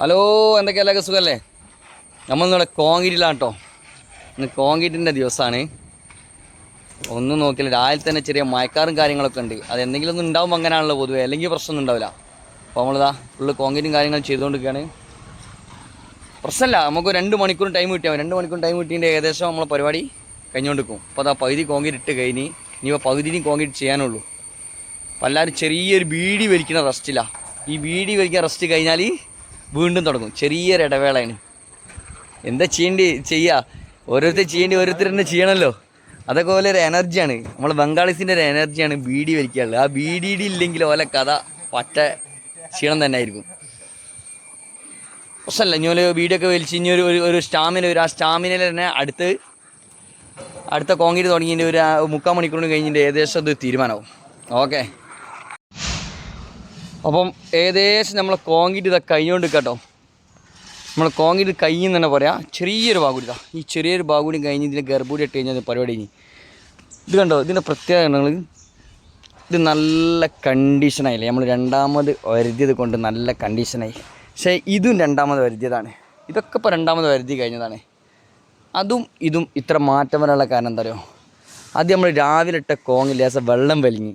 Hello എന്തൊക്കെയാ എല്ലാവർക്കും നമ്മൾ ഇന്നിവിടെ കോൺക്രീറ്റിലാണ് കേട്ടോ. ഇന്ന് കോൺക്രീറ്റിന്റെ ദിവസമാണ്. ഒന്നും നോക്കില്ല രാവിലെ തന്നെ ചെറിയ മയക്കാറും കാര്യങ്ങളൊക്കെ ഉണ്ട്. അത് എന്തെങ്കിലും ഒന്നും ഉണ്ടാവും അങ്ങനെയാണല്ലോ പൊതുവേ. അല്ലെങ്കിൽ പ്രശ്നമൊന്നും ഉണ്ടാവില്ല. അപ്പോൾ നമ്മളിതാ ഫുള്ള് കോൺക്രീറ്റും കാര്യങ്ങളും ചെയ്തുകൊണ്ടിരിക്കുകയാണ്. പ്രശ്നമില്ല നമുക്ക് രണ്ട് മണിക്കൂർ ടൈം കിട്ടിയാൽ രണ്ട് മണിക്കൂർ ടൈം കിട്ടിയതിന്റെ ഏകദേശം നമ്മളെ പരിപാടി കഴിഞ്ഞുകൊണ്ടിരിക്കും. അപ്പോൾ അതാ പകുതി കോൺക്രീറ്റ് ഇട്ട് കഴിഞ്ഞ് ഇനിയിപ്പോൾ പകുതിയും കോൺക്രീറ്റ് ചെയ്യാനുള്ളൂ. അപ്പോൾ എല്ലാവരും ചെറിയൊരു ബീഡി വലിക്കുന്ന റെസ്റ്റില്ല ഈ ബീഡി വലിക്കുന്ന റെസ്റ്റ് കഴിഞ്ഞാൽ വീണ്ടും തുടങ്ങും. ചെറിയൊരു ഇടവേളയാണ്. എന്താ ചെയ്യേണ്ടി ചെയ്യുക ഓരോരുത്തർ ചെയ്യേണ്ടി ഓരോരുത്തർ തന്നെ ചെയ്യണമല്ലോ അതൊക്കെ പോലെ ഒരു എനർജിയാണ് നമ്മൾ ബംഗാളീസിന്റെ ഒരു എനർജിയാണ് ബീഡി വലിക്കാനുള്ളത്. ആ ബീഡി ഇല്ലെങ്കിൽ ഓലെ കഥ പറ്റ ക്ഷീണം തന്നെ ആയിരിക്കും. പ്രശ്നമല്ല ഇനി വീഡിയോ ഒക്കെ വലിച്ച് ഇനി ഒരു ഒരു- സ്റ്റാമിന ഒരു ആ സ്റ്റാമിനയിൽ തന്നെ അടുത്ത് അടുത്ത കോൺക്രീറ്റ് തുടങ്ങിയതിന്റെ ഒരു മുക്കാൽ മണിക്കൂറിന് കഴിഞ്ഞിട്ട് ഏകദേശം അത് തീരുമാനമാവും. ഓക്കെ അപ്പം ഏകദേശം നമ്മൾ കോൺക്രീറ്റ് ഇതാ കഴിഞ്ഞുകൊണ്ട് കേട്ടോ നമ്മൾ കോൺക്രീറ്റ് കഴിഞ്ഞു തന്നെ പറയാം ചെറിയൊരു ഭാഗൂടി ഇതാ. ഈ ചെറിയൊരു ബാഗുടി കഴിഞ്ഞ് ഇതിന്റെ ഗർഭൂടി ഇട്ട് കഴിഞ്ഞാൽ പരിപാടി ഇത് കണ്ടോ? ഇതിന്റെ പ്രത്യേകതകൾ ഇത് നല്ല കണ്ടീഷനായില്ലേ നമ്മൾ രണ്ടാമത് വരുതിയത് കൊണ്ട് നല്ല കണ്ടീഷനായി പക്ഷേ ഇതും രണ്ടാമത് വരുതിയതാണ്. ഇതൊക്കെ ഇപ്പോൾ രണ്ടാമത് വരുതി കഴിഞ്ഞതാണ്. അതും ഇതും ഇത്ര മാറ്റം വരാനുള്ള കാരണം എന്താ പറയുക ആദ്യം നമ്മൾ രാവിലെ ഇട്ട കോങ്ങില്ലാസ വെള്ളം വലിഞ്ഞ്.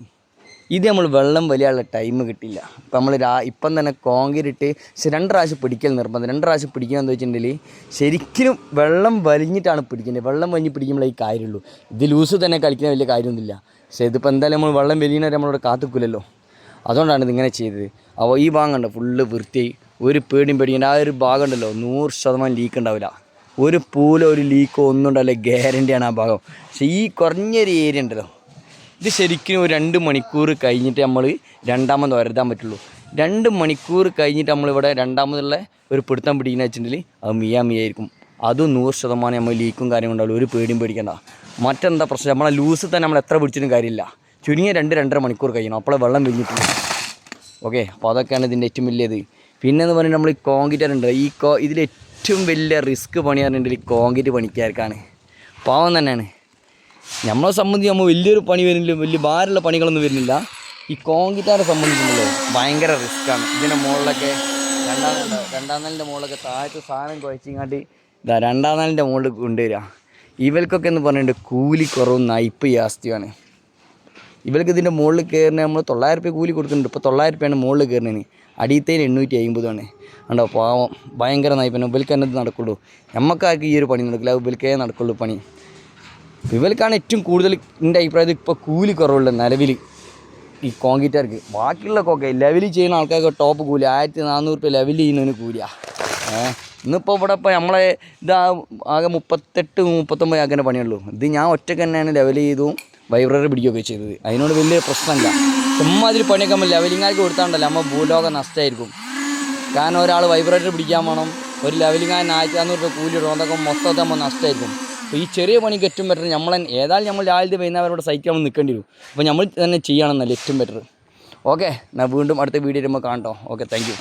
ഇത് നമ്മൾ വെള്ളം വലിയാനുള്ള ടൈം കിട്ടില്ല. ഇപ്പം നമ്മൾ രാ ഇപ്പം തന്നെ കോൺക്രീറ്റ് രണ്ട് പ്രാവശ്യം പിടിക്കൽ നിർബന്ധം. രണ്ട് പ്രാവശ്യം പിടിക്കണമെന്ന് വെച്ചിട്ടുണ്ടെങ്കിൽ ശരിക്കും വെള്ളം വലിഞ്ഞിട്ടാണ് പിടിക്കേണ്ടത്. വെള്ളം വലിഞ്ഞ് പിടിക്കുമ്പോഴേ ഈ കാര്യമുള്ളൂ. ഇത് ലൂസ് തന്നെ കളിക്കുന്ന വലിയ കാര്യമൊന്നുമില്ല. പക്ഷേ ഇതിപ്പോൾ എന്തായാലും നമ്മൾ വെള്ളം വലിയവരെ നമ്മളിവിടെ കാത്തുക്കില്ലല്ലോ അതുകൊണ്ടാണ് ഇതിങ്ങനെ ചെയ്തത്. അപ്പോൾ ഈ ഭാഗം ഫുള്ള് വൃത്തിയായി ഒരു പേടിയും പേടിക്കേണ്ട ആ ഒരു ഭാഗം ഉണ്ടല്ലോ നൂറ് ശതമാനം ലീക്ക് ഉണ്ടാവില്ല. ഒരു പൂലോ ഒരു ലീക്കോ ഒന്നും ഉണ്ടാവില്ല. ഗ്യാരന്റിയാണ് ആ ഭാഗം. പക്ഷേ ഈ കുറഞ്ഞൊരു ഏരിയ ഉണ്ടല്ലോ. ഇത് ശരിക്കും ഒരു രണ്ട് മണിക്കൂർ കഴിഞ്ഞിട്ട് നമ്മൾ രണ്ടാമത് വരുതാൻ പറ്റുള്ളൂ. രണ്ട് മണിക്കൂർ കഴിഞ്ഞിട്ട് നമ്മളിവിടെ രണ്ടാമതുള്ള ഒരു പിടുത്തം പിടിക്കുന്ന വെച്ചിട്ടുണ്ടെങ്കിൽ അത് മിയാ മിയായിരിക്കും. അതും നൂറ് ശതമാനം നമ്മൾ ലീക്കും കാര്യം ഉണ്ടാവില്ല. ഒരു പേടിയും പേടിക്കണ്ട. മറ്റെന്താ പ്രശ്നം? നമ്മളെ ലൂസ് തന്നെ നമ്മൾ എത്ര പിടിച്ചിട്ടും കാര്യമില്ല. ചുരുങ്ങിയ രണ്ട് രണ്ടര മണിക്കൂർ കഴിയണം. അപ്പോൾ വെള്ളം വെഞ്ഞിട്ടില്ല ഓക്കെ അപ്പോൾ അതൊക്കെയാണ് ഇതിന്റെ ഏറ്റവും വലിയത്. പിന്നെ എന്ന് പറഞ്ഞാൽ നമ്മൾ ഈ കോൺക്രീറ്റ് ഉണ്ട് ഈ കോ ഇതിൽ ഏറ്റവും വലിയ റിസ്ക് പണി പറഞ്ഞിട്ടുണ്ടെങ്കിൽ ഈ കോൺക്രീറ്റ് പണിക്കാർക്കാണ്. പാവം തന്നെയാണ്. നമ്മളെ സംബന്ധിച്ച് നമ്മൾ വലിയൊരു പണി വരുന്നില്ല വലിയ ഭാരമുള്ള പണികളൊന്നും വരുന്നില്ല. ഈ കോൺക്രീറ്റാരെ സംബന്ധിച്ചുള്ള ഭയങ്കര റിസ്ക്കാണ് ഇതിന്റെ മുകളിലൊക്കെ രണ്ടാം രണ്ടാം നാലിന്റെ മുകളിലൊക്കെ താഴത്തെ സാധനം കുഴച്ചിങ്ങാണ്ട് ഇതാ രണ്ടാം നാലിന്റെ മുകളിൽ കൊണ്ടുവരിക. ഇവർക്കൊക്കെ എന്ന് പറഞ്ഞിട്ട് കൂലി കുറവും നയിപ്പ് ജാസ്തിയാണ് ഇവർക്ക് ഇതിന്റെ മുകളിൽ കയറുന്ന നമ്മൾ തൊള്ളായിരം രൂപ കൂലി കൊടുക്കുന്നുണ്ട് ഇപ്പോൾ തൊള്ളായിരം രൂപയാണ് മുകളിൽ കയറുന്നതിന്. അടിയത്തേന് എണ്ണൂറ്റി അമ്പതാണ് ഉണ്ടോ പാവം ഭയങ്കര നയിപ്പന്നെ ഇവൽക്ക് തന്നെ നടക്കുള്ളൂ. നമുക്കാർക്ക് ഈ ഒരു പണി നടക്കില്ല. ഇവൽക്കേ നടക്കുള്ളൂ പണി. ഇവൽക്കാണ് ഏറ്റവും കൂടുതൽ എന്റെ അഭിപ്രായത്തിൽ ഇപ്പോൾ കൂലി കുറവുള്ളത് നിലവിൽ ഈ കോൺക്രീറ്റുകാർക്ക് ബാക്കിയുള്ളതൊക്കെ ലെവൽ ചെയ്യുന്ന ആൾക്കാർക്ക് ടോപ്പ് കൂലി. ആയിരത്തി നാനൂറ് രൂപ ലെവൽ ചെയ്യുന്നതിന് കൂലിയാണ് ഏഹ് ഇന്നിപ്പോൾ ഇവിടെ ഇപ്പോൾ നമ്മളെ ഇതാ ആകെ മുപ്പത്തെട്ട് മുപ്പത്തൊമ്പത് ആക്കേണ്ട പണിയുള്ളൂ. ഇത് ഞാൻ ഒറ്റയ്ക്ക് തന്നെയാണ് ലെവൽ ചെയ്തും വൈബ്രറി പിടിക്കുകയൊക്കെ ചെയ്തത്. അതിനോട് വലിയ പ്രശ്നമില്ല. ചുമ്മാതിരി പണിയൊക്കെ നമ്മൾ ലെവലിങ്ങാർക്ക് കൊടുത്താണ്ടല്ലോ നമ്മൾ ഭൂലോകം നഷ്ടമായിരിക്കും. കാരണം ഒരാൾ വൈബ്രേറ്റർ പിടിക്കാൻ വേണം ഒരു ലെവലിങ്ങാൻ ആയിരത്തി അഞ്ഞൂറ് രൂപ കൂലി ഇടണം അതൊക്കെ മൊത്തത്തിൽ നമ്മൾ നഷ്ടമായിരിക്കും. അപ്പോൾ ഈ ചെറിയ പണിക്ക് ഏറ്റവും ബെറ്റർ നമ്മൾ ഏതായാലും നമ്മൾ രാവിലെ വൈകുന്നവരോട് സഹിക്കാൻ നിൽക്കേണ്ടി വരും. അപ്പോൾ നമ്മൾ തന്നെ ചെയ്യണമെന്നല്ല ഏറ്റവും ബെറ്റർ ഓക്കെ എന്നാൽ വീണ്ടും അടുത്ത വീഡിയോ വരുമ്പോൾ കാണട്ടോ. Okay thank